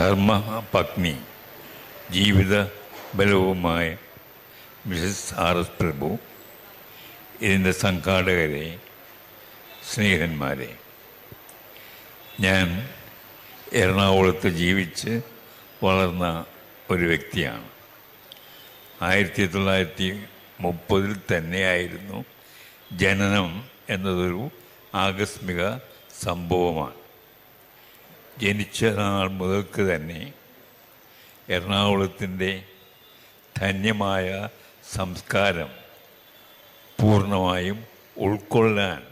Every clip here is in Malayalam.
ധർമ്മ പത്നി ജീവിത ബലവുമായ മിസസ് ആർ എസ് പ്രഭു ഇതിന്റെ സംഘാടകരെ സ്നേഹന്മാരെ ഞാൻ എറണാകുളത്ത് ജീവിച്ച് വളർന്ന ഒരു വ്യക്തിയാണ്. ആയിരത്തി തൊള്ളായിരത്തി മുപ്പതിൽ തന്നെയായിരുന്നു ജനനം എന്നതൊരു ആകസ്മിക സംഭവമാണ്. ജനിച്ച നാൾ മുതൽക്ക് തന്നെ എറണാകുളത്തിന്റെ ധന്യമായ സംസ്കാരം പൂർണമായും ഉൾക്കൊള്ളാൻ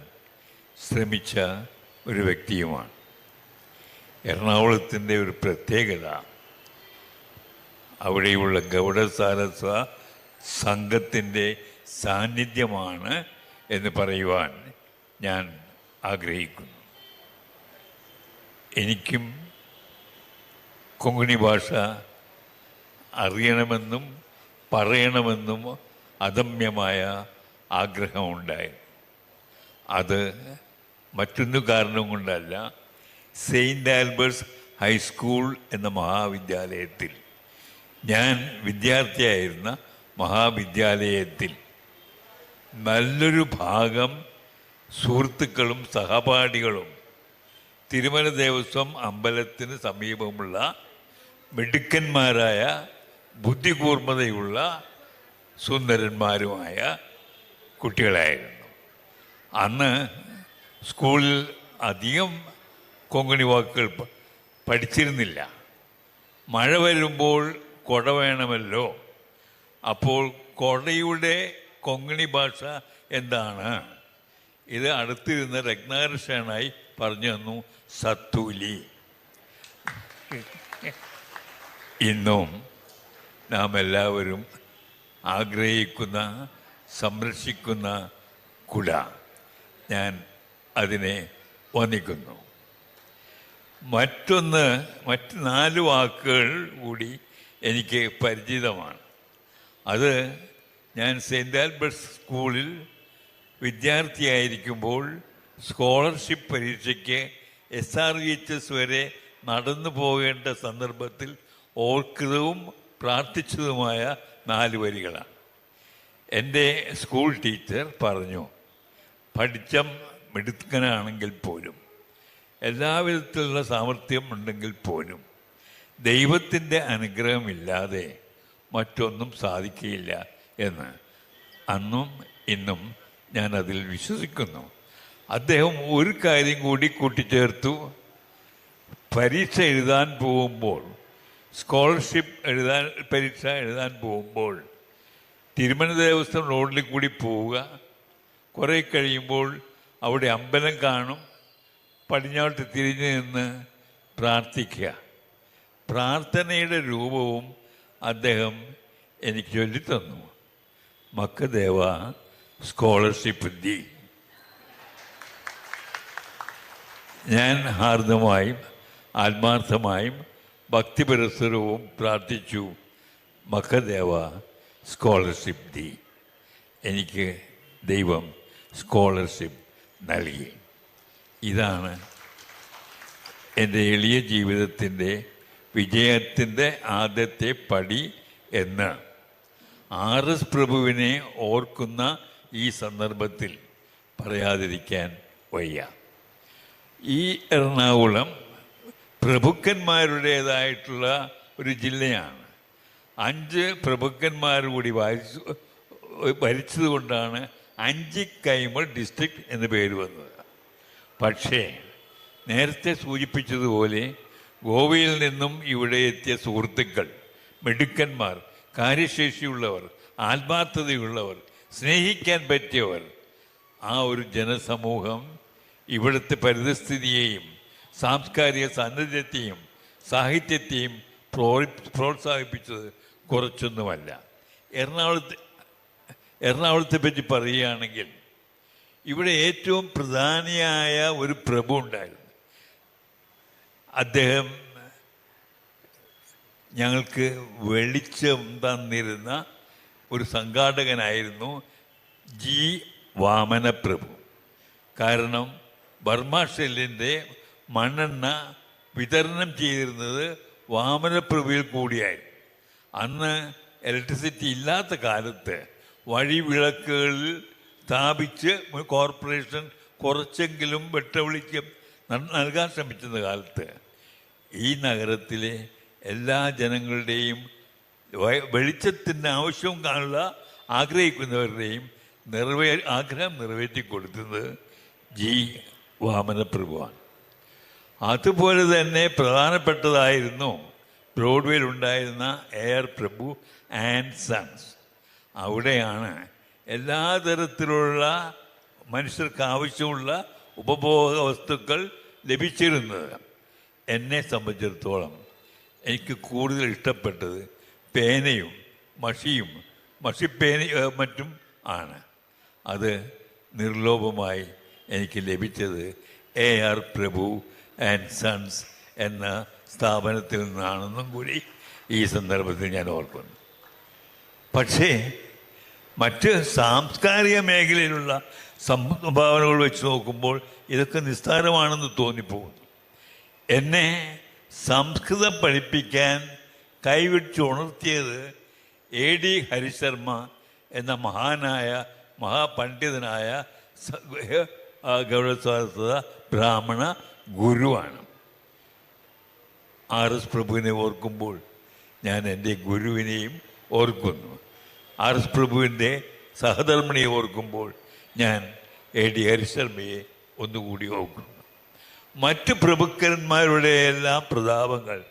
ശ്രമിച്ച ഒരു വ്യക്തിയുമാണ്. എറണാകുളത്തിന്റെ ഒരു പ്രത്യേകത അവിടെയുള്ള ഗൗഡസാരസ്വ സംഘത്തിന്റെ സാന്നിധ്യമാണ് എന്ന് പറയുവാൻ ഞാൻ ആഗ്രഹിക്കുന്നു. എനിക്കും കൊങ്കണി ഭാഷ അറിയണമെന്നും പറയണമെന്നും അദമ്യമായ ആഗ്രഹമുണ്ടായി. അത് മറ്റൊന്നു കാരണം കൊണ്ടല്ല. സെയിന്റ് ആൽബർട്ട്സ് ഹൈസ്കൂൾ എന്ന മഹാവിദ്യാലയത്തിൽ ഞാൻ വിദ്യാർത്ഥിയായിരുന്ന മഹാവിദ്യാലയത്തിൽ നല്ലൊരു ഭാഗം സുഹൃത്തുക്കളും സഹപാഠികളും തിരുമല ദേവസ്വം അമ്പലത്തിന് സമീപമുള്ള മിടുക്കന്മാരായ ബുദ്ധികൂർമ്മതയുള്ള സുന്ദരന്മാരുമായ കുട്ടികളായിരുന്നു. അന്ന് സ്കൂളിൽ അധികം കൊങ്കണി വാക്കുകൾ പഠിച്ചിരുന്നില്ല. മഴ വരുമ്പോൾ കൊട വേണമല്ലോ. അപ്പോൾ കൊടയുടെ കൊങ്കണി ഭാഷ എന്താണ്? ഇത് അടുത്തിരുന്ന രത്നാകർഷണായി പറഞ്ഞു തന്നു സത്തുലി ഇന്നും നാം എല്ലാവരും ആഗ്രഹിക്കുന്ന സംരക്ഷിക്കുന്ന കുട ഞാൻ അതിനെ വന്ദിക്കുന്നു. മറ്റൊന്ന് മറ്റ് നാല് വാക്കുകൾ കൂടി എനിക്ക് പരിചിതമാണ്. അത് ഞാൻ സെന്റ് ആൽബർട്ട് സ്കൂളിൽ വിദ്യാർത്ഥിയായിരിക്കുമ്പോൾ സ്കോളർഷിപ്പ് പരീക്ഷയ്ക്ക് എസ് ആർ എച്ച് എസ് വരെ നടന്നു പോകേണ്ട സന്ദർഭത്തിൽ ഓർക്കുന്നതും പ്രാർത്ഥിച്ചതുമായ നാല് വരികളാണ്. എന്റെ സ്കൂൾ ടീച്ചർ പറഞ്ഞു പഠിച്ച മിടുക്കനാണെങ്കിൽ പോലും എല്ലാവിധത്തിലുള്ള സാമർഥ്യം ഉണ്ടെങ്കിൽ പോലും ദൈവത്തിന്റെ അനുഗ്രഹമില്ലാതെ മറ്റൊന്നും സാധിക്കുകയില്ല എന്ന് അന്നും ഇന്നും ഞാനതിൽ വിശ്വസിക്കുന്നു. അദ്ദേഹം ഒരു കാര്യം കൂടി കൂട്ടിച്ചേർത്തു. പരീക്ഷ എഴുതാൻ പോകുമ്പോൾ സ്കോളർഷിപ്പ് എഴുതാൻ പരീക്ഷ എഴുതാൻ പോകുമ്പോൾ തിരുമല ദേവസ്വം റോഡിൽ കൂടി പോവുക. കുറേ കഴിയുമ്പോൾ അവിടെ അമ്പലം കാണും. പടിഞ്ഞാട്ട് തിരിഞ്ഞ് നിന്ന് പ്രാർത്ഥിക്കുക. പ്രാർത്ഥനയുടെ രൂപവും അദ്ദേഹം എനിക്ക് ചൊല്ലിത്തന്നു. മക്കദേവ സ്കോളർഷിപ്പ് ദി ഞാൻ ഹാർദമായും ആത്മാർത്ഥമായും ഭക്തിപരസരവും പ്രാർത്ഥിച്ചു. മക്കദേവ സ്കോളർഷിപ്പ് ദി എനിക്ക് ദൈവം സ്കോളർഷിപ്പ് നൽകി. ഇതാണ് എന്റെ എളിയ ജീവിതത്തിന്റെ വിജയത്തിന്റെ ആദ്യത്തെ പടി എന്ന്. ആർ എസ് പ്രഭുവിനെ ഓർക്കുന്ന ഈ സന്ദർഭത്തിൽ പറയാതിരിക്കാൻ വയ്യ. ഈ എറണാകുളം പ്രഭുക്കന്മാരുടേതായിട്ടുള്ള ഒരു ജില്ലയാണ്. അഞ്ച് പ്രഭുക്കന്മാർ കൂടി ഭരിച്ചു ഭരിച്ചതുകൊണ്ടാണ് അഞ്ച് കൈമൾ ഡിസ്ട്രിക്ട് എന്ന് പേര് വന്നത്. പക്ഷേ നേരത്തെ സൂചിപ്പിച്ചതുപോലെ ഗോവയിൽ നിന്നും ഇവിടെ എത്തിയ സുഹൃത്തുക്കൾ മിടുക്കന്മാർ കാര്യശേഷിയുള്ളവർ ആത്മാർത്ഥതയുള്ളവർ സ്നേഹിക്കാൻ പറ്റിയവർ ആ ഒരു ജനസമൂഹം ഇവിടുത്തെ പരിതസ്ഥിതിയെയും സാംസ്കാരിക സാന്നിധ്യത്തെയും സാഹിത്യത്തെയും പ്രോ- പ്രോത്സാഹിപ്പിച്ചത് കുറച്ചൊന്നുമല്ല. എറണാകുളത്ത് എറണാകുളത്തെ പറ്റി പറയുകയാണെങ്കിൽ ഇവിടെ ഏറ്റവും പ്രധാനിയായ ഒരു പ്രഭു ഉണ്ടായിരുന്നു. അദ്ദേഹം ഞങ്ങൾക്ക് വെളിച്ചം തന്നിരുന്ന ഒരു സംഘാടകനായിരുന്നു ജി. വാമനപ്രഭു. കാരണം ബർമ ഷെല്ലിന്റെ മണ്ണെണ്ണ വിതരണം ചെയ്തിരുന്നത് വാമനപ്രഭുവിൽ കൂടിയായി അന്ന് ഇലക്ട്രിസിറ്റി ഇല്ലാത്ത കാലത്ത് വഴിവിളക്കുകളിൽ സ്ഥാപിച്ച് കോർപ്പറേഷൻ കുറച്ചെങ്കിലും വെട്ടവിളിക്ക് നൽകാൻ ശ്രമിച്ചിരുന്ന കാലത്ത് ഈ നഗരത്തിലെ എല്ലാ ജനങ്ങളുടെയും വെളിച്ചത്തിന്റെ ആവശ്യവും കാണുക ആഗ്രഹിക്കുന്നവരുടെയും നിറവേ ആഗ്രഹം നിറവേറ്റി കൊടുത്തത് ജി വാമനപ്രഭുവാണ്. അതുപോലെ തന്നെ പ്രധാനപ്പെട്ടതായിരുന്നു ബ്രോഡ്വേയിൽ ഉണ്ടായിരുന്ന എയർ പ്രഭു ആൻഡ് സൺസ്. അവിടെയാണ് എല്ലാ തരത്തിലുള്ള മനുഷ്യർക്ക് ആവശ്യമുള്ള ഉപഭോഗ വസ്തുക്കൾ ലഭിച്ചിരുന്നത്. എന്നെ സംബന്ധിച്ചിടത്തോളം എനിക്ക് കൂടുതൽ ഇഷ്ടപ്പെട്ടത് പേനയും മഷിയും മഷിപ്പേന മറ്റും ആണ്. അത് നിർലോഭമായി എനിക്ക് ലഭിച്ചത് A R Prabhu and sons എന്ന സ്ഥാപനത്തിൽ നിന്നാണെന്നും കൂടി ഈ സന്ദർഭത്തിൽ ഞാൻ ഓർക്കുന്നു. പക്ഷേ മറ്റ് സാംസ്കാരിക മേഖലയിലുള്ള സംഭാവനകൾ വെച്ച് നോക്കുമ്പോൾ ഇതൊക്കെ നിസ്താരമാണെന്ന് തോന്നിപ്പോകുന്നു. എന്നെ സംസ്കൃതം പഠിപ്പിക്കാൻ കൈവിട്ടുണർത്തിയത് എ ഡി ഹരിശർമ്മ എന്ന മഹാനായ മഹാപണ്ഡിതനായ ഗൗരവസ്വാർത്ഥത ബ്രാഹ്മണ ഗുരുവാണ്. ആർ എസ് പ്രഭുവിനെ ഓർക്കുമ്പോൾ ഞാൻ എന്റെ ഗുരുവിനെയും ഓർക്കുന്നു. ആർ എസ് പ്രഭുവിന്റെ സഹധർമ്മിണിയെ ഓർക്കുമ്പോൾ ഞാൻ എ ഡി ഹരിശർമ്മയെ ഒന്നുകൂടി ഓർക്കുന്നു. മറ്റ് പ്രഭുക്കന്മാരുടെ എല്ലാ പ്രതാപങ്ങൾ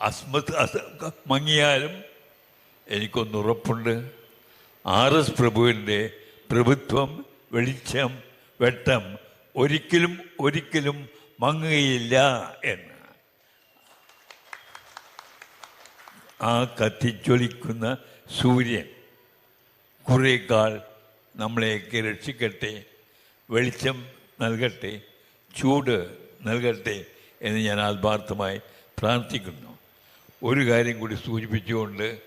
അസ്മത് അസ മങ്ങിയാലും എനിക്കൊന്നുറപ്പുണ്ട്. ആർ എസ് പ്രഭുവിന്റെ പ്രഭുത്വം വെളിച്ചം വെട്ടം ഒരിക്കലും ഒരിക്കലും മങ്ങുകയില്ല എന്ന്. ആ കത്തിച്ചൊലിക്കുന്ന സൂര്യൻ കുറേക്കാൾ നമ്മളെയൊക്കെ രക്ഷിക്കട്ടെ വെളിച്ചം നൽകട്ടെ ചൂട് നൽകട്ടെ എന്ന് ഞാൻ ആത്മാർത്ഥമായി പ്രാർത്ഥിക്കുന്നു. ഒരു കാര്യം കൂടി സൂചിപ്പിച്ചുകൊണ്ട്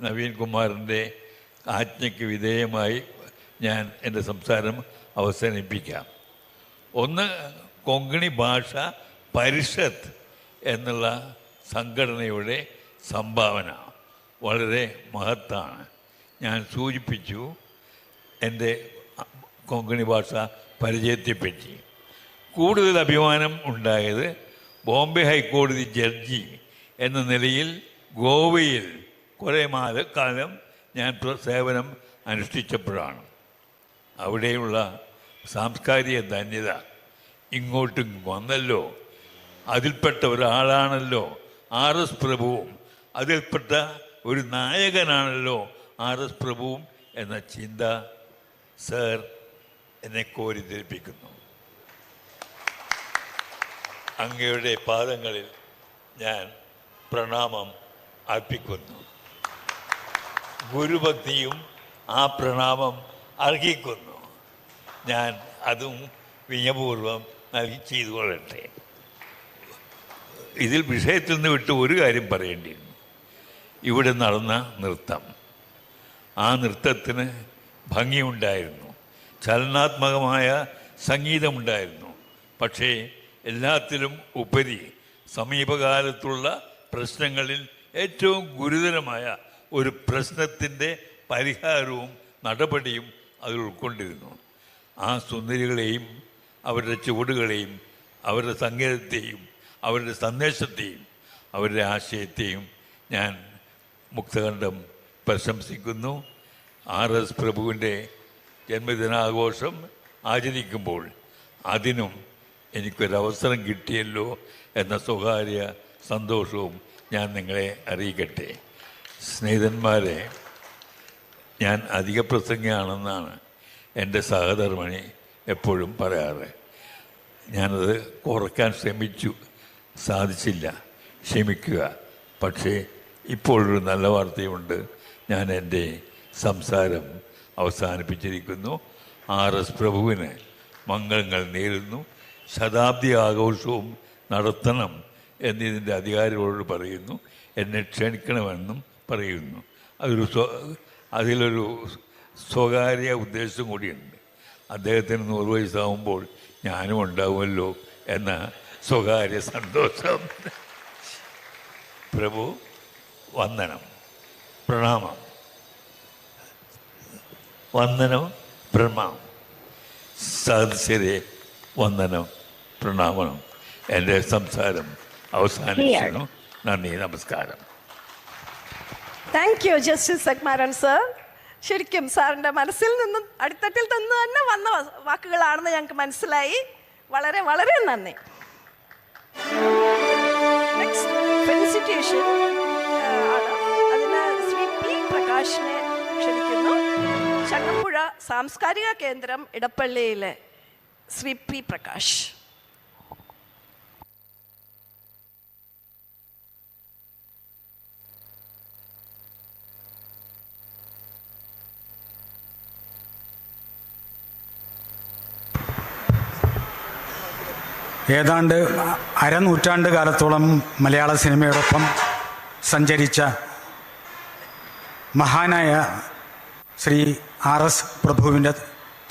നവീൻ കുമാറിന്റെ ആജ്ഞയ്ക്ക് വിധേയമായി ഞാൻ എന്റെ സംസാരം അവസാനിപ്പിക്കാം. ഒന്ന് കൊങ്കണി ഭാഷ പരിഷത്ത് എന്നുള്ള സംഘടനയുടെ സംഭാവന വളരെ മഹത്താണ്. ഞാൻ സൂചിപ്പിച്ചു എന്റെ കൊങ്കണി ഭാഷ പരിചയത്തെപ്പറ്റി. കൂടുതൽ അഭിമാനം ഉണ്ടായത് ബോംബെ ഹൈക്കോടതി ജഡ്ജി എന്ന നിലയിൽ ഗോവയിൽ കുറേ മാല കാലം ഞാൻ സേവനം അനുഷ്ഠിച്ചപ്പോഴാണ്. അവിടെയുള്ള സാംസ്കാരിക ധന്യത ഇങ്ങോട്ടും വന്നല്ലോ. അതിൽപ്പെട്ട ഒരാളാണല്ലോ ആർ എസ് പ്രഭുവും. അതിൽപ്പെട്ട ഒരു നായകനാണല്ലോ ആർ എസ് പ്രഭുവും എന്ന ചിന്ത സർ എന്നെ കോരി ധരിപ്പിക്കുന്നു അങ്ങയുടെ പാദങ്ങളിൽ ഞാൻ പ്രണാമം അർപ്പിക്കുന്നു. ഗുരുഭക്തിയും ആ പ്രണാമം അർഹിക്കുന്നു. ഞാൻ അതും വിനയപൂർവം നൽകി ചെയ്തു കൊള്ളട്ടെ. ഇതിൽ വിഷയത്തിൽ നിന്ന് വിട്ട് ഒരു കാര്യം പറയേണ്ടിയിരുന്നു ഇവിടെ നടന്ന നൃത്തം. ആ നൃത്തത്തിന് ഭംഗിയുണ്ടായിരുന്നു. ചലനാത്മകമായ സംഗീതമുണ്ടായിരുന്നു. പക്ഷേ എല്ലാത്തിലും ഉപരി സമീപകാലത്തുള്ള പ്രശ്നങ്ങളിൽ ഏറ്റവും ഗുരുതരമായ ഒരു പ്രശ്നത്തിന്റെ പരിഹാരവും നടപടിയും അതിൽ ഉൾക്കൊണ്ടിരുന്നു. ആ സുന്ദരികളെയും അവരുടെ ചുവടുകളെയും അവരുടെ സംഗീതത്തെയും അവരുടെ സന്ദേശത്തെയും അവരുടെ ആശയത്തെയും ഞാൻ മുക്തകണ്ഠം പ്രശംസിക്കുന്നു. ആർ എസ് പ്രഭുവിന്റെ ജന്മദിനാഘോഷം ആചരിക്കുമ്പോൾ അതിനും എനിക്കൊരവസരം കിട്ടിയല്ലോ എന്ന സ്വകാര്യ സന്തോഷവും ഞാൻ നിങ്ങളെ അറിയിക്കട്ടെ. സ്നേഹിതന്മാരെ ഞാൻ അധിക പ്രസംഗിയാണെന്നാണ് എന്റെ സഹധർമ്മിണി എപ്പോഴും പറയാറ് ഞാനത് കുറയ്ക്കാൻ ശ്രമിച്ചു. സാധിച്ചില്ല. ക്ഷമിക്കുക. പക്ഷേ ഇപ്പോഴൊരു നല്ല വാർത്തയുണ്ട്. ഞാൻ എന്റെ സംസാരം അവസാനിപ്പിച്ചിരിക്കുന്നു. ആർ. എസ്. പ്രഭുവിന് മംഗളങ്ങൾ നേരുന്നു. ശതാബ്ദി ആഘോഷവും നടത്തണം എന്നിതിന്റെ അധികാരികളോട് പറയുന്നു. എന്നെ ക്ഷണിക്കണമെന്നും പറയുന്നു. അതൊരു അതിലൊരു സ്വകാര്യ ഉദ്ദേശം കൂടിയുണ്ട്. അദ്ദേഹത്തിന് നൂറ് വയസ്സാവുമ്പോൾ ഞാനും ഉണ്ടാവുമല്ലോ എന്ന സ്വകാര്യ സന്തോഷം. പ്രഭു വന്ദനം. പ്രണാമം. വന്ദനം പ്രണാമം. സദസ്യരെ വന്ദനം പ്രണാമം. എന്റെ സംസാരം അവസാനിക്കുന്നു. നന്ദി നമസ്കാരം. Thank you justice Sukumaran sir ശരിക്കും സാറിന്റെ മനസ്സിൽ നിന്നും അടിത്തട്ടിൽ നിന്ന് തന്നെ വന്ന വാക്കുകളാണെന്ന് ഞങ്ങൾക്ക് മനസ്സിലായി. വളരെ വളരെ നന്ദി. നെക്സ്റ്റ് സാംസ്കാരിക കേന്ദ്രം ഇടപ്പള്ളിയിലെ ശ്രീ പി പ്രകാശ്. ഏതാണ്ട് അരനൂറ്റാണ്ട് കാലത്തോളം മലയാള സിനിമയോടൊപ്പം സഞ്ചരിച്ച മഹാനായ ശ്രീ ആർ എസ് പ്രഭുവിന്റെ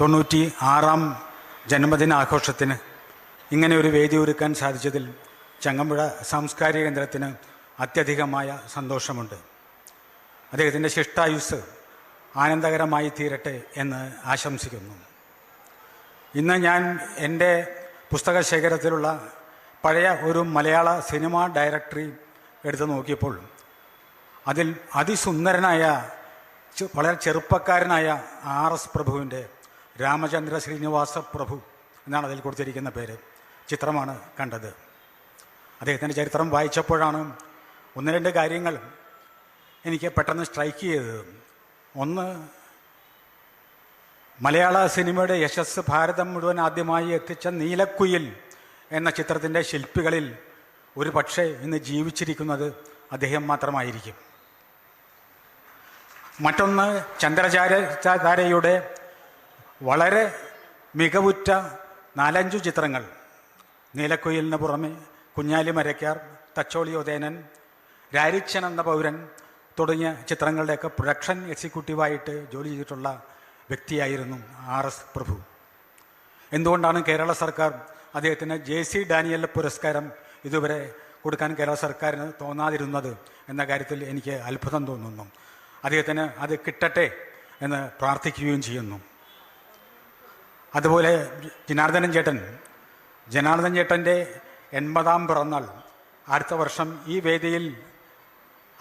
തൊണ്ണൂറ്റി ആറാം ജന്മദിനാഘോഷത്തിന് ഇങ്ങനെ ഒരു വേദി ഒരുക്കാൻ സാധിച്ചതിൽ ചങ്ങമ്പുഴ സാംസ്കാരിക കേന്ദ്രത്തിന് അത്യധികമായ സന്തോഷമുണ്ട്. അദ്ദേഹത്തിന്റെ ശിഷ്ടായുസ് ആനന്ദകരമായി തീരട്ടെ എന്ന് ആശംസിക്കുന്നു. ഇന്ന് ഞാൻ എന്റെ പുസ്തക ശേഖരത്തിലുള്ള പഴയ ഒരു മലയാള സിനിമ ഡയറക്ടറി എടുത്ത് നോക്കിയപ്പോൾ അതിൽ അതിസുന്ദരനായ വളരെ ചെറുപ്പക്കാരനായ ആർ എസ് പ്രഭുവിന്റെ രാമചന്ദ്ര ശ്രീനിവാസ പ്രഭു എന്നാണ് അതിൽ കൊടുത്തിരിക്കുന്ന പേര് ചിത്രമാണ് കണ്ടത്. അദ്ദേഹത്തിന്റെ ചരിത്രം വായിച്ചപ്പോഴാണ് ഒന്ന് രണ്ട് കാര്യങ്ങൾ എനിക്ക് പെട്ടെന്ന് സ്ട്രൈക്ക് ചെയ്തത്. ഒന്ന് മലയാള സിനിമയുടെ യശസ് ഭാരതം മുഴുവൻ ആദ്യമായി എത്തിച്ച നീലക്കുയിൽ എന്ന ചിത്രത്തിന്റെ ശില്പികളിൽ ഒരു പക്ഷേ ഇന്ന് ജീവിച്ചിരിക്കുന്നത് അദ്ദേഹം മാത്രമായിരിക്കും. മറ്റൊന്ന് ചന്ദ്രചാര താരയുടെ വളരെ മികവുറ്റ നാലഞ്ചു ചിത്രങ്ങൾ. നീലക്കുയിലിന് പുറമെ കുഞ്ഞാലി മരക്കാർ തച്ചോളി ഉദയനൻ രാരിച്ചൻ എന്ന പൗരൻ തുടങ്ങിയ ചിത്രങ്ങളുടെയൊക്കെ പ്രൊഡക്ഷൻ എക്സിക്യൂട്ടീവായിട്ട് ജോലി ചെയ്തിട്ടുള്ള വ്യക്തിയായിരുന്നു ആർ എസ് പ്രഭു. എന്തുകൊണ്ടാണ് കേരള സർക്കാർ അദ്ദേഹത്തിന് ജെ സി ഡാനിയൽ പുരസ്കാരം ഇതുവരെ കൊടുക്കാൻ കേരള സർക്കാരിന് തോന്നാതിരുന്നത് എന്ന കാര്യത്തിൽ എനിക്ക് അത്ഭുതം തോന്നുന്നു. അദ്ദേഹത്തിന് അത് കിട്ടട്ടെ എന്ന് പ്രാർത്ഥിക്കുകയും ചെയ്യുന്നു. അതുപോലെ ജനാർദ്ദനൻ ചേട്ടൻ ജനാർദ്ദൻ ചേട്ടന്റെ എൺപതാം പിറന്നാൾ അടുത്ത വർഷം ഈ വേദിയിൽ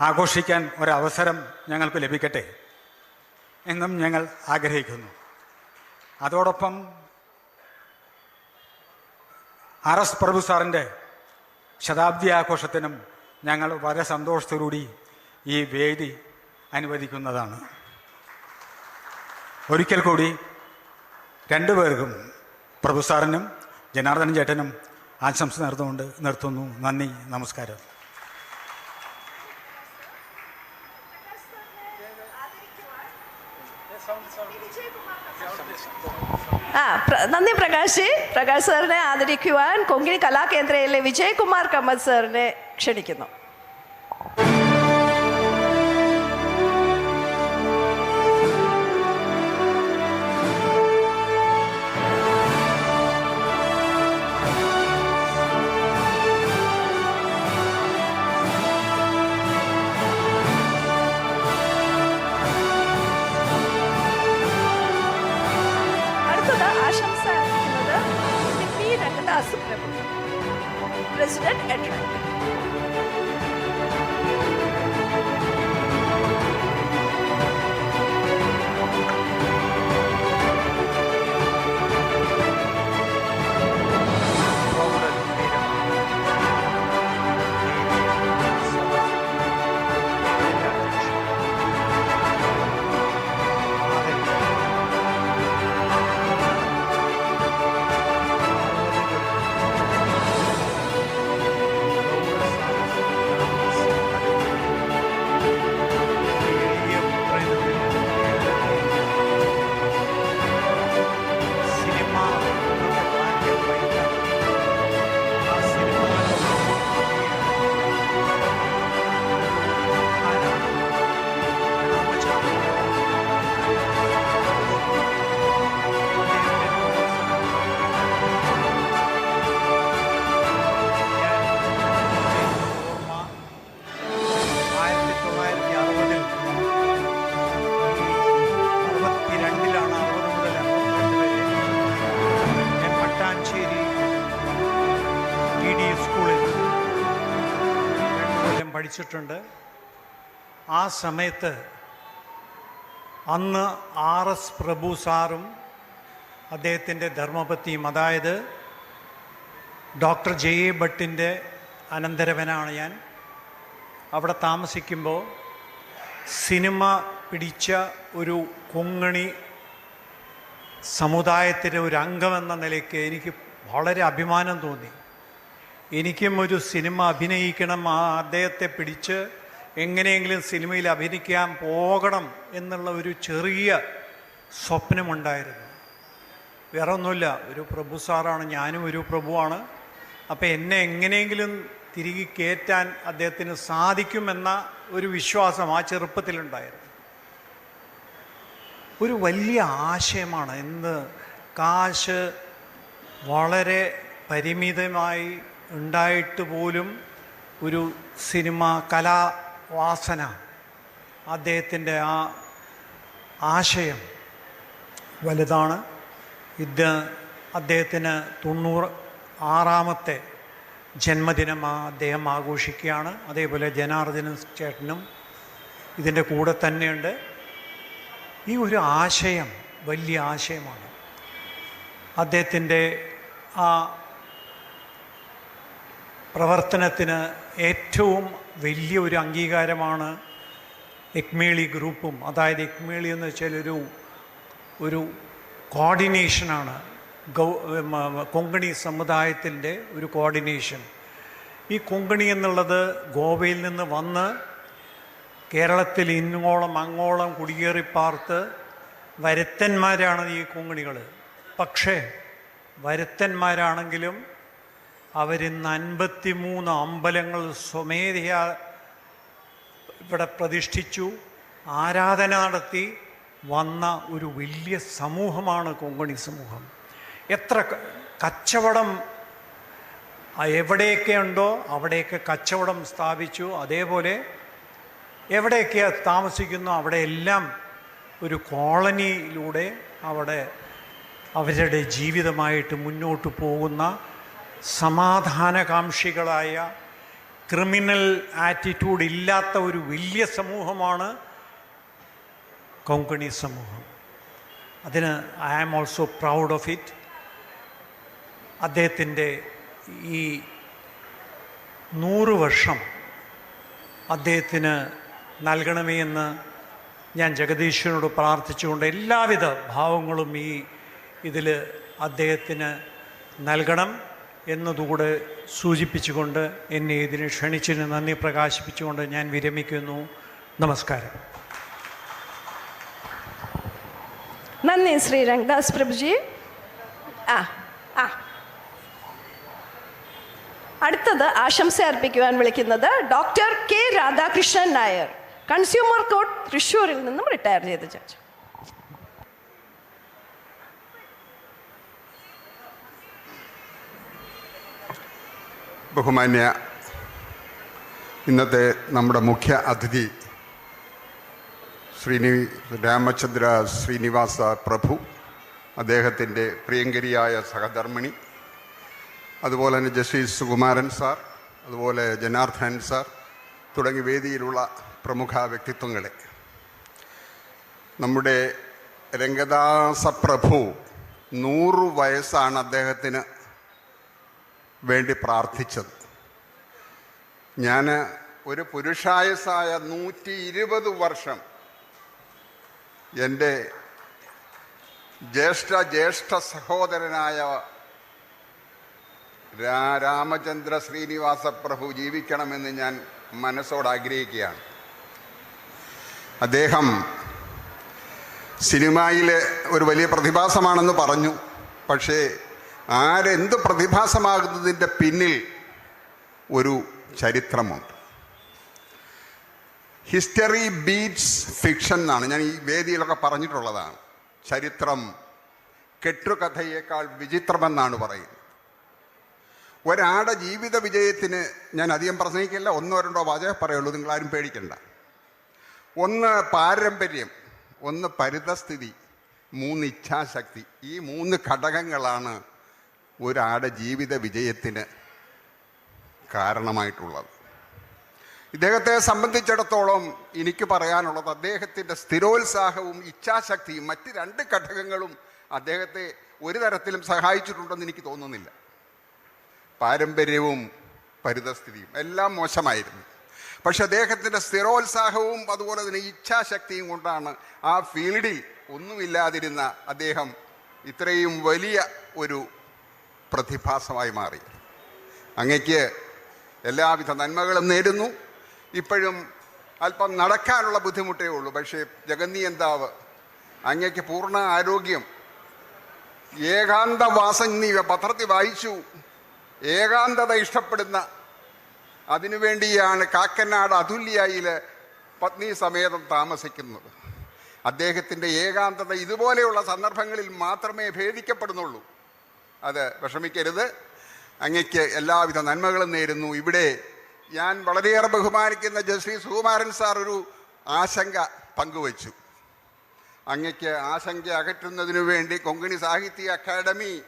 ആഘോഷിക്കാൻ ഒരവസരം ഞങ്ങൾക്ക് ലഭിക്കട്ടെ. എന്നും ഞങ്ങൾ ആഗ്രഹിക്കുന്നു. അതോടൊപ്പം ആർ എസ് പ്രഭു സാറിന്റെ ശതാബ്ദി ആഘോഷത്തിനും ഞങ്ങൾ വളരെ സന്തോഷത്തോടുകൂടി ഈ വേദി അനുവദിക്കുന്നതാണ്. ഒരിക്കൽ കൂടി രണ്ടുപേർക്കും പ്രഭു സാറിനും ജനാർദ്ദനൻ ചേട്ടനും ആശംസ നേർന്നുകൊണ്ട് നിർത്തുന്നു. നന്ദി നമസ്കാരം. ആ നന്ദി പ്രകാശ്. പ്രകാശ് സാറിനെ ആദരിക്കുവാൻ കൊങ്കിണി കലാകേന്ദ്രയിലെ വിജയകുമാർ കമ്മൽ സാറിനെ ക്ഷണിക്കുന്നു. പ്രസിഡന്റ് അഡ്രന്റ് പഠിച്ചിട്ടുണ്ട്. ആ സമയത്ത് അന്ന് ആർ എസ് പ്രഭു സാറും അദ്ദേഹത്തിന്റെ ധർമ്മപത്തിയും അതായത് ഡോക്ടർ ജെ എ ഭട്ടിന്റെ അനന്തരവനാണ് ഞാൻ. അവിടെ താമസിക്കുമ്പോൾ സിനിമ പിടിച്ച ഒരു കൊങ്ങണി സമുദായത്തിന്റെ ഒരു അംഗമെന്ന നിലയ്ക്ക് എനിക്ക് വളരെ അഭിമാനം തോന്നി. എനിക്കും ഒരു സിനിമ അഭിനയിക്കണം ആ അദ്ദേഹത്തെ പിടിച്ച് എങ്ങനെയെങ്കിലും സിനിമയിൽ അഭിനയിക്കാൻ പോകണം എന്നുള്ള ഒരു ചെറിയ സ്വപ്നമുണ്ടായിരുന്നു. വേറെ ഒന്നുമില്ല ഒരു പ്രഭു സാറാണ് ഞാനും ഒരു പ്രഭുവാണ്. അപ്പോൾ എന്നെ എങ്ങനെയെങ്കിലും തിരികെ കയറ്റാൻ അദ്ദേഹത്തിന് സാധിക്കുമെന്ന ഒരു വിശ്വാസം ആ ചെറുപ്പത്തിലുണ്ടായിരുന്നു. ഒരു വലിയ ആശയമാണ് ഇന്ന് കാശ് വളരെ പരിമിതമായി ഉണ്ടായിട്ട് പോലും ഒരു സിനിമ കലാവാസന അദ്ദേഹത്തിന്റെ ആ ആശയം വലുതാണ്. ഇത് അദ്ദേഹത്തിന് തൊണ്ണൂറ് ആറാമത്തെ ജന്മദിനം അദ്ദേഹം ആഘോഷിക്കുകയാണ്. അതേപോലെ ജനാർദ്ദന ചേട്ടനും ഇതിന്റെ കൂടെ തന്നെയുണ്ട്. ഈ ഒരു ആശയം വലിയ ആശയമാണ്. അദ്ദേഹത്തിന്റെ ആ പ്രവർത്തനത്തിന് ഏറ്റവും വലിയ ഒരു അംഗീകാരമാണ് എക്മേളി ഗ്രൂപ്പും. അതായത് എക്മേളി എന്ന് വെച്ചാൽ ഒരു ഒരു കോർഡിനേഷനാണ് ഗൗ കൊങ്കണി സമുദായത്തിന്റെ ഒരു കോർഡിനേഷൻ ഈ കൊങ്കണി എന്നുള്ളത് ഗോവയിൽ നിന്ന് വന്ന് കേരളത്തിൽ ഇങ്ങോളം അങ്ങോളം കുടിയേറിപ്പാർത്ത് വരുത്തന്മാരാണ് ഈ കൊങ്കണികൾ പക്ഷേ വരുത്തന്മാരാണെങ്കിലും അവരിന്ന് അൻപത്തിമൂന്ന് അമ്പലങ്ങൾ സ്വമേധയാ ഇവിടെ പ്രതിഷ്ഠിച്ചു ആരാധന നടത്തി വന്ന ഒരു വലിയ സമൂഹമാണ് കൊങ്കണി സമൂഹം. എത്ര കച്ചവടം എവിടെയൊക്കെ ഉണ്ടോ അവിടെയൊക്കെ കച്ചവടം സ്ഥാപിച്ചു. അതേപോലെ എവിടെയൊക്കെ താമസിക്കുന്നോ അവിടെയെല്ലാം ഒരു കോളനിയിലൂടെ അവിടെ അവരുടെ ജീവിതമായിട്ട് മുന്നോട്ട് പോകുന്ന സമാധാനകാംക്ഷികളായ ക്രിമിനൽ ആറ്റിറ്റ്യൂഡ് ഇല്ലാത്ത ഒരു വലിയ സമൂഹമാണ് കൊങ്കണി സമൂഹം. അതിന് I am also proud of it. അദ്ദേഹത്തിന്റെ ഈ നൂറ് വർഷം അദ്ദേഹത്തിന് നൽകണമേ എന്ന് ഞാൻ ജഗദീശ്വരനോട് പ്രാർത്ഥിച്ചുകൊണ്ട് എല്ലാവിധ ഭാവങ്ങളും ഈ ഇതിൽ അദ്ദേഹത്തിന് നൽകണം. എന്നതുകൂടെ സൂചിപ്പിച്ചുകൊണ്ട് എന്നെ ഇതിന് ക്ഷണിച്ചതിന് നന്ദി പ്രകാശിപ്പിച്ചുകൊണ്ട് ഞാൻ വിരമിക്കുന്നു. നമസ്കാരം. നന്ദി ശ്രീ രംഗദാസ് പ്രഭുജി. ആ ആ. അടുത്തത് ആശംസ അർപ്പിക്കുവാൻ വിളിക്കുന്നത് doctor K Radhakrishnan Nair. Consumer court തൃശ്ശൂരിൽ നിന്നും റിട്ടയർ ചെയ്ത ജഡ്ജ്. ബഹുമാന്യ ഇന്നത്തെ നമ്മുടെ മുഖ്യ അതിഥി ശ്രീനി രാമചന്ദ്ര ശ്രീനിവാസ പ്രഭു അദ്ദേഹത്തിന്റെ പ്രിയങ്കരിയായ സഹധർമ്മിണി അതുപോലെ തന്നെ ജസ്റ്റിസ് സുകുമാരൻ സാർ അതുപോലെ ജനാർദ്ദൻ സാർ തുടങ്ങി വേദിയിലുള്ള പ്രമുഖ വ്യക്തിത്വങ്ങളെ. നമ്മുടെ രംഗദാസ പ്രഭു നൂറ് വയസ്സാണ് അദ്ദേഹത്തിന് വേണ്ടി പ്രാർത്ഥിച്ചത്. ഞാൻ ഒരു പുരുഷായസായ നൂറ്റി ഇരുപത് വർഷം എന്റെ ജ്യേഷ്ഠ ജ്യേഷ്ഠ സഹോദരനായ രാമചന്ദ്ര ശ്രീനിവാസ പ്രഭു ജീവിക്കണമെന്ന് ഞാൻ മനസ്സോട് ആഗ്രഹിക്കുകയാണ്. അദ്ദേഹം സിനിമയിലെ ഒരു വലിയ പ്രതിഭാസമാണെന്ന് പറഞ്ഞു. പക്ഷേ ആരെന്ത് പ്രതിഭാസമാകുന്നതിന്റെ പിന്നിൽ ഒരു ചരിത്രമുണ്ട്. ഹിസ്റ്ററി ബീറ്റ്സ് ഫിക്ഷൻ എന്നാണ്. ഞാൻ ഈ വേദിയിലൊക്കെ പറഞ്ഞിട്ടുള്ളതാണ്. ചരിത്രം കെട്ടുകഥയേക്കാൾ വിചിത്രമെന്നാണ് പറയുന്നത്. ഒരാടെ ജീവിത വിജയത്തിന് ഞാൻ അധികം പ്രസംഗിക്കില്ല. ഒന്നോ രണ്ടോ വാചകം പറയുള്ളൂ. നിങ്ങളാരും പേടിക്കണ്ട. ഒന്ന് പാരമ്പര്യം ഒന്ന് പരിതസ്ഥിതി മൂന്ന് ഇച്ഛാശക്തി. ഈ മൂന്ന് ഘടകങ്ങളാണ് ഒരാടെ ജീവിത വിജയത്തിന് കാരണമായിട്ടുള്ളത്. ഇദ്ദേഹത്തെ സംബന്ധിച്ചിടത്തോളം എനിക്ക് പറയാനുള്ളത് അദ്ദേഹത്തിന്റെ സ്ഥിരോത്സാഹവും ഇച്ഛാശക്തിയും മറ്റ് രണ്ട് ഘടകങ്ങളും അദ്ദേഹത്തെ ഒരു തരത്തിലും സഹായിച്ചിട്ടുണ്ടെന്ന് എനിക്ക് തോന്നുന്നില്ല. പാരമ്പര്യവും പരിതസ്ഥിതിയും എല്ലാം മോശമായിരുന്നു. പക്ഷെ അദ്ദേഹത്തിന്റെ സ്ഥിരോത്സാഹവും അതുപോലെ തന്നെ ഇച്ഛാശക്തിയും കൊണ്ടാണ് ആ ഫീൽഡിൽ ഒന്നുമില്ലാതിരുന്ന അദ്ദേഹം ഇത്രയും വലിയ ഒരു പ്രതിഭാസമായി മാറി. അങ്ങയ്ക്ക് എല്ലാവിധ നന്മകളും നേരുന്നു ഇപ്പോഴും അല്പം നടക്കാനുള്ള ബുദ്ധിമുട്ടേ ഉള്ളൂ. പക്ഷേ ജഗന്നി ജഗന്നിയന്താവ് അങ്ങയ്ക്ക് പൂർണ ആരോഗ്യം ഏകാന്തവാസം നീ പത്രത്തിൽ വായിച്ചു. ഏകാന്തത ഇഷ്ടപ്പെടുന്ന അതിനുവേണ്ടിയാണ് കാക്കനാട് അതുല്യായിൽ പത്നി സമേതം താമസിക്കുന്നത്. അദ്ദേഹത്തിന്റെ ഏകാന്തത ഇതുപോലെയുള്ള സന്ദർഭങ്ങളിൽ മാത്രമേ ഭേദിക്കപ്പെടുന്നുള്ളൂ. അത് വിഷമിക്കരുത്. അങ്ങയ്ക്ക് എല്ലാവിധ നന്മകളും നേരുന്നു. ഇവിടെ ഞാൻ വളരെയേറെ ബഹുമാനിക്കുന്ന ജസ്റ്റിസ് സുകുമാരൻ സാർ ഒരു ആശങ്ക പങ്കുവച്ചു. അങ്ങയ്ക്ക് ആശങ്ക അകറ്റുന്നതിനു വേണ്ടി കൊങ്കണി സാഹിത്യ അക്കാദമി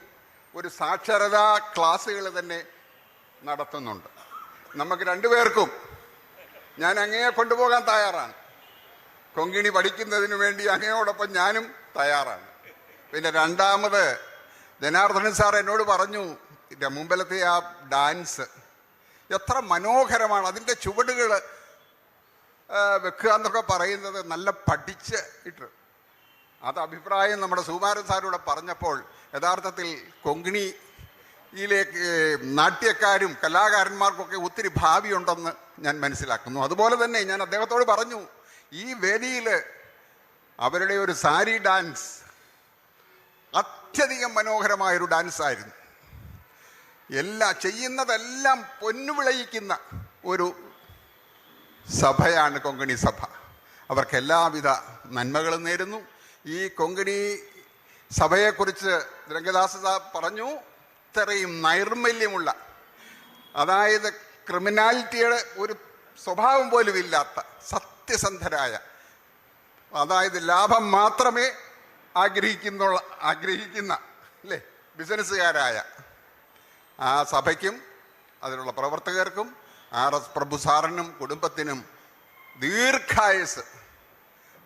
ഒരു സാക്ഷരതാ ക്ലാസ്സുകൾ തന്നെ നടത്തുന്നുണ്ട്. നമുക്ക് രണ്ടുപേർക്കും ഞാൻ അങ്ങയെ കൊണ്ടുപോകാൻ തയ്യാറാണ്. കൊങ്കിണി പഠിക്കുന്നതിന് വേണ്ടി അങ്ങയോടൊപ്പം ഞാനും തയ്യാറാണ്. പിന്നെ രണ്ടാമത് ജനാർദ്ദനൻ സാർ എന്നോട് പറഞ്ഞു മുമ്പലത്തെ ആ ഡാൻസ് എത്ര മനോഹരമാണ്. അതിന്റെ ചുവടുകൾ വെക്കുക എന്നൊക്കെ പറയുന്നത് നല്ല പഠിച്ച് ഇട്ട്. അത് അഭിപ്രായം നമ്മുടെ സുകുമാരൻ സാറിലൂടെ പറഞ്ഞപ്പോൾ യഥാർത്ഥത്തിൽ കൊങ്കിണിയിലേക്ക് നാട്യക്കാരും കലാകാരന്മാർക്കൊക്കെ ഒത്തിരി ഭാവിയുണ്ടെന്ന് ഞാൻ മനസ്സിലാക്കുന്നു. അതുപോലെ തന്നെ ഞാൻ അദ്ദേഹത്തോട് പറഞ്ഞു ഈ വേദിയിൽ അവരുടെ ഒരു സാരി ഡാൻസ് അത്യധികം മനോഹരമായൊരു ഡാൻസായിരുന്നു. എല്ലാ ചെയ്യുന്നതെല്ലാം പൊന്നുവിളയിക്കുന്ന ഒരു സഭയാണ് കൊങ്കണി സഭ. അവർക്ക് എല്ലാവിധ നന്മകളും നേരുന്നു. ഈ കൊങ്കണി സഭയെക്കുറിച്ച് രംഗദാസ പറഞ്ഞു ഇത്രയും നൈർമല്യമുള്ള അതായത് ക്രിമിനാലിറ്റിയുടെ ഒരു സ്വഭാവം പോലും ഇല്ലാത്ത സത്യസന്ധരായ അതായത് ലാഭം മാത്രമേ ആഗ്രഹിക്കുന്നുള്ള ആഗ്രഹിക്കുന്ന അല്ലേ? ബിസിനസ്സുകാരായ ആ സഭയ്ക്കും അതിലുള്ള പ്രവർത്തകർക്കും ആർ എസ് പ്രഭു സാറിനും കുടുംബത്തിനും ദീർഘായുസ്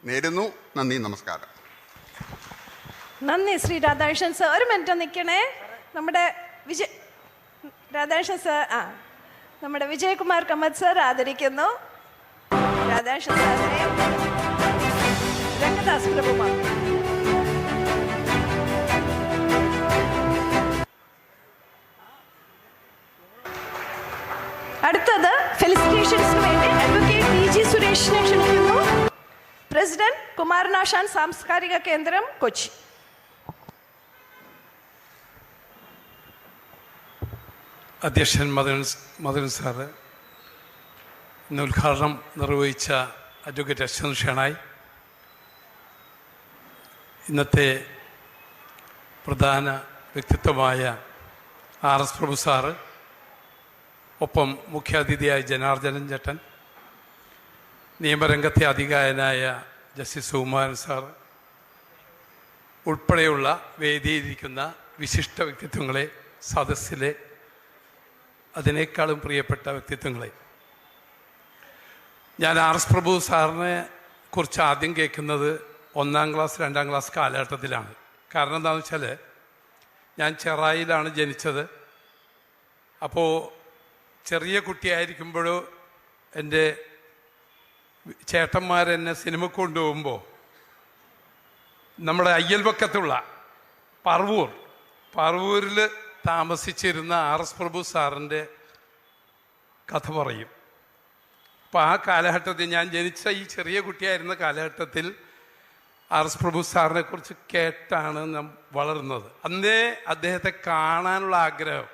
നേരുന്നു. നന്ദി നമസ്കാരം. നന്ദി ശ്രീ രാധാകൃഷ്ണൻ സാർ. ഒരു മിനിറ്റ് നിൽക്കണേ. നമ്മുടെ വിജയ രാധാകൃഷ്ണൻ സാർ ആ. നമ്മുടെ വിജയകുമാർ കമ്മത്ത് സാർ ആദരിക്കുന്നു. രാധാകൃഷ്ണൻ സാറിനെ. രംഗദാസ് പ്രഭുമാർ. ജി ക്ഷണിക്കുന്നു. പ്രസിഡന്റ് കുമാരനാശാൻ സാംസ്കാരിക കേന്ദ്രം കൊച്ചി. അധ്യക്ഷൻ മദൻ മദൻ സാറ് ഇന്ന് ഉദ്ഘാടനം നിർവഹിച്ച അഡ്വക്കേറ്റ് അശ്വന്ത് ഷേണായി. ഇന്നത്തെ പ്രധാന വ്യക്തിത്വമായ ആർ എസ് പ്രഭു സാറ് ഒപ്പം മുഖ്യാതിഥിയായ ജനാർദ്ദനൻ ചേട്ടൻ. നിയമരംഗത്തെ അധികാരനായ ജസ്റ്റിസ് സുകുമാരൻ സാർ ഉൾപ്പെടെയുള്ള വേദിയിരിക്കുന്ന വിശിഷ്ട വ്യക്തിത്വങ്ങളെ സദസ്സിലെ അതിനേക്കാളും പ്രിയപ്പെട്ട വ്യക്തിത്വങ്ങളെ. ഞാൻ ആർ എസ് പ്രഭു സാറിനെ കുറിച്ച് ആദ്യം കേൾക്കുന്നത് ഒന്നാം ക്ലാസ് രണ്ടാം ക്ലാസ് കാലഘട്ടത്തിലാണ്. കാരണം എന്താണെന്ന് വെച്ചാൽ ഞാൻ ചെറായിലാണ് ജനിച്ചത്. അപ്പോൾ ചെറിയ കുട്ടിയായിരിക്കുമ്പോഴോ എന്റെ ചേട്ടന്മാരെന്നെ സിനിമ കൊണ്ടുപോകുമ്പോൾ നമ്മുടെ അയ്യൽവക്കത്തുള്ള പറവൂർ പറവൂരിൽ താമസിച്ചിരുന്ന ആർ എസ് പ്രഭു സാറിന്റെ കഥ പറയും. അപ്പോൾ ആ കാലഘട്ടത്തിൽ ഞാൻ ജനിച്ച ഈ ചെറിയ കുട്ടിയായിരുന്ന കാലഘട്ടത്തിൽ ആർ എസ് പ്രഭു സാറിനെ കുറിച്ച് കേട്ടാണ് നാം വളർന്നത്. അന്നേ അദ്ദേഹത്തെ കാണാനുള്ള ആഗ്രഹം.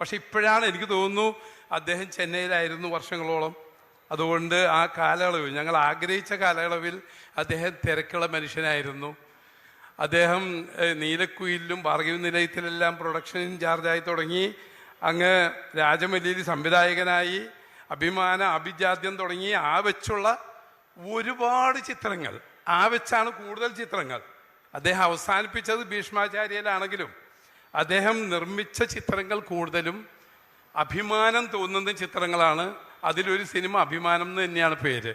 പക്ഷെ ഇപ്പോഴാണ് എനിക്ക് തോന്നുന്നു അദ്ദേഹം ചെന്നൈയിലായിരുന്നു വർഷങ്ങളോളം അതുകൊണ്ട് ആ കാലയളവിൽ ഞങ്ങൾ ആഗ്രഹിച്ച കാലയളവിൽ അദ്ദേഹം തിരക്കുള്ള മനുഷ്യനായിരുന്നു. അദ്ദേഹം നീലക്കുയിലും ഭാർഗവി നിലയത്തിലെല്ലാം പ്രൊഡക്ഷൻ ഇൻചാർജായി തുടങ്ങി. അങ്ങ് രാജമല്ലിയിൽ സംവിധായകനായി അഭിമാന അഭിജാത്യം തുടങ്ങി. ആ വെച്ചുള്ള ഒരുപാട് ചിത്രങ്ങൾ ആ വെച്ചാണ് കൂടുതൽ ചിത്രങ്ങൾ. അദ്ദേഹം അവസാനിപ്പിച്ചത് ഭീഷ്മാചാര്യയിലാണെങ്കിലും അദ്ദേഹം നിർമ്മിച്ച ചിത്രങ്ങൾ കൂടുതലും അഭിമാനം തോന്നുന്ന ചിത്രങ്ങളാണ്. അതിലൊരു സിനിമ അഭിമാനം എന്ന് തന്നെയാണ് പേര്.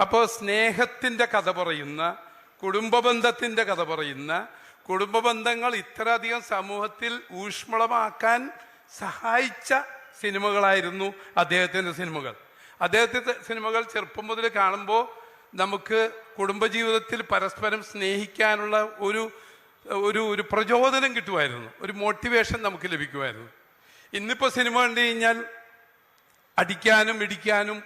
അപ്പോൾ സ്നേഹത്തിന്റെ കഥ പറയുന്ന കുടുംബബന്ധത്തിന്റെ കഥ പറയുന്ന കുടുംബബന്ധങ്ങൾ ഇത്രയധികം സമൂഹത്തിൽ ഊഷ്മളമാക്കാൻ സഹായിച്ച സിനിമകളായിരുന്നു അദ്ദേഹത്തിന്റെ സിനിമകൾ. അദ്ദേഹത്തിന്റെ സിനിമകൾ ചെറുപ്പം മുതൽ കാണുമ്പോൾ നമുക്ക് കുടുംബജീവിതത്തിൽ പരസ്പരം സ്നേഹിക്കാനുള്ള ഒരു ഒരു ഒരു പ്രചോദനം കിട്ടുമായിരുന്നു. ഒരു മോട്ടിവേഷൻ നമുക്ക് ലഭിക്കുമായിരുന്നു. ഇന്നിപ്പോൾ സിനിമ കണ്ടു കഴിഞ്ഞാൽ അടിക്കാനും ഇടിക്കാനും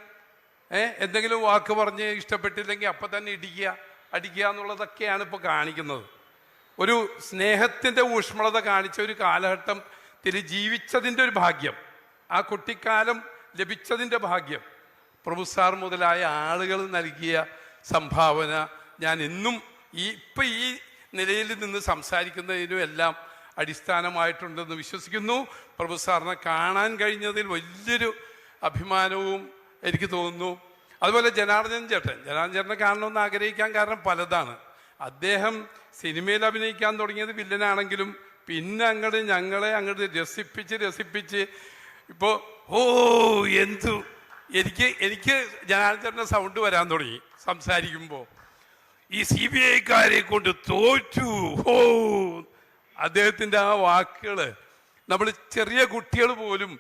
എന്തെങ്കിലും വാക്ക് പറഞ്ഞ് ഇഷ്ടപ്പെട്ടില്ലെങ്കിൽ അപ്പം തന്നെ ഇടിക്കുക അടിക്കുക എന്നുള്ളതൊക്കെയാണ് ഇപ്പോൾ കാണിക്കുന്നത്. ഒരു സ്നേഹത്തിന്റെ ഊഷ്മളത കാണിച്ച ഒരു കാലഘട്ടം തിരി ജീവിച്ചതിന്റെ ഒരു ഭാഗ്യം ആ കുട്ടിക്കാലം ലഭിച്ചതിന്റെ ഭാഗ്യം. പ്രഭു സാർ മുതലായ ആളുകൾ നൽകിയ സംഭാവന ഞാൻ എന്നും ഈ ഇപ്പം ഈ നിലയിൽ നിന്ന് സംസാരിക്കുന്നതിനും എല്ലാം അടിസ്ഥാനമായിട്ടുണ്ടെന്ന് വിശ്വസിക്കുന്നു. പ്രഭു സാറിനെ കാണാൻ കഴിഞ്ഞതിൽ വലിയൊരു അഭിമാനവും എനിക്ക് തോന്നുന്നു. അതുപോലെ ജനാർദ്ദൻ ചേട്ടൻ. ജനാർദ്ദൻ ചേട്ടനെ കാണണമെന്ന് ആഗ്രഹിക്കാൻ കാരണം പലതാണ്. അദ്ദേഹം സിനിമയിൽ അഭിനയിക്കാൻ തുടങ്ങിയത് വില്ലനാണെങ്കിലും പിന്നെ അങ്ങോട്ട് ഞങ്ങളെ അങ്ങോട്ട് രസിപ്പിച്ച് രസിപ്പിച്ച് ഇപ്പോൾ ഓ എന്തു? എനിക്ക് എനിക്ക് ജനാർദ്ദൻ ചേട്ടന്റെ സൗണ്ട് വരാൻ തുടങ്ങി സംസാരിക്കുമ്പോൾ ഈ സി ബി ഐക്കാരെ കൊണ്ട് തോറ്റു ഹോ. അദ്ദേഹത്തിന്റെ ആ വാക്കുകൾ നമ്മൾ ചെറിയ കുട്ടികൾ പോലും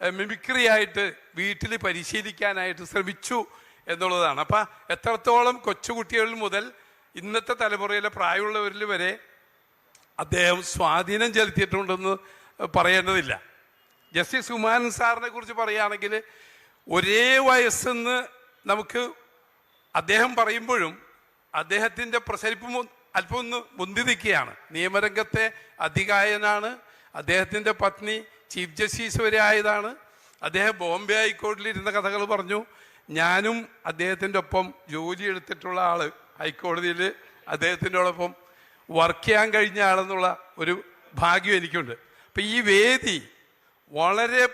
എഹ്, മിമിക്രി ആയിട്ട് വീട്ടിൽ പരിശീലിക്കാനായിട്ട് ശ്രമിച്ചു എന്നുള്ളതാണ്. അപ്പം എത്രത്തോളം കൊച്ചുകുട്ടികൾ മുതൽ ഇന്നത്തെ തലമുറയിലെ പ്രായമുള്ളവരിൽ വരെ അദ്ദേഹം സ്വാധീനം ചെലുത്തിയിട്ടുണ്ടെന്ന് പറയേണ്ടതില്ല. ജസ്റ്റിസ് ഉമാൻ സാറിനെ കുറിച്ച് പറയുകയാണെങ്കിൽ ഒരേ വയസ്സെന്ന് നമുക്ക് അദ്ദേഹം പറയുമ്പോഴും അദ്ദേഹത്തിന്റെ പ്രസരിപ്പ് അല്പം ഒന്ന് മുന്തി നിൽക്കുകയാണ് നിയമരംഗത്തെ അധികായനാണ് അദ്ദേഹത്തിന്റെ പത്നി ചീഫ് ജസ്റ്റിസ് വരെ ആയതാണ്. അദ്ദേഹം ബോംബെ ഹൈക്കോടതിയിൽ ഇരുന്ന കഥകൾ പറഞ്ഞു. ഞാനും അദ്ദേഹത്തിന്റെ ഒപ്പം ജോലി എടുത്തിട്ടുള്ള ആൾ ഹൈക്കോടതിയിൽ അദ്ദേഹത്തിന്റെ ഒപ്പം വർക്ക് ചെയ്യാൻ കഴിഞ്ഞ ആളെന്നുള്ള ഒരു ഭാഗ്യം എനിക്കുണ്ട്. അപ്പം ഈ വേദി വളരെ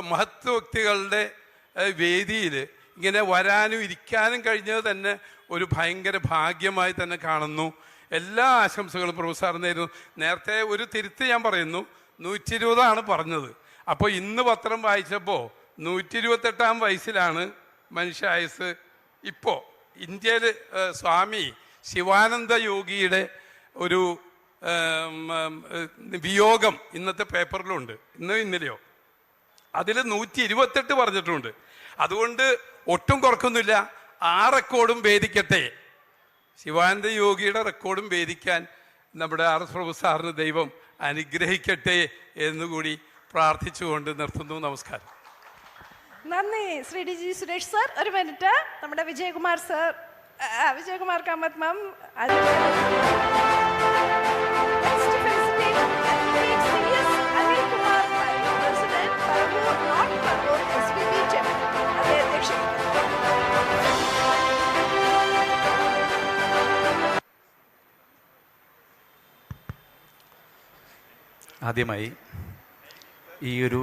മഹത്വ വ്യക്തികളുടെ വേദിയിൽ ഇങ്ങനെ വരാനും ഇരിക്കാനും കഴിഞ്ഞത് തന്നെ ഒരു ഭയങ്കര ഭാഗ്യമായി തന്നെ കാണുന്നു. എല്ലാ ആശംസകളും പ്രൊഫസർ നേരുന്നു. നേരത്തെ ഒരു തിരുത്ത് ഞാൻ പറയുന്നു. നൂറ്റി ഇരുപതാണ് പറഞ്ഞത്. അപ്പോൾ ഇന്ന് പത്രം വായിച്ചപ്പോൾ നൂറ്റി ഇരുപത്തെട്ടാം വയസ്സിലാണ് മനുഷ്യായുസ് ഇപ്പോൾ ഇന്ത്യയിൽ സ്വാമി ശിവാനന്ദ യോഗിയുടെ ഒരു വിയോഗം ഇന്നത്തെ പേപ്പറിലുണ്ട്. ഇന്നോ ഇന്നലെയോ? അതിൽ നൂറ്റി ഇരുപത്തെട്ട് പറഞ്ഞിട്ടുണ്ട്. അതുകൊണ്ട് ഒട്ടും കുറക്കൊന്നുമില്ല. ആ റെക്കോർഡും ഭേദിക്കട്ടെ. ശിവാനന്ദ യോഗിയുടെ റെക്കോർഡും ഭേദിക്കാൻ നമ്മുടെ ആർ എസ് പ്രഭു സാറിന് ദൈവം അനുഗ്രഹിക്കട്ടെ എന്നുകൂടി പ്രാർത്ഥിച്ചുകൊണ്ട് നിർത്തുന്നു. നമസ്കാരം. നന്ദി Shri D G Suresh sir. ഒരു മിനിറ്റ്. നമ്മുടെ വിജയകുമാർ സർ വിജയകുമാർ കാമത്ത് മാം. ആദ്യമായി ഈ ഒരു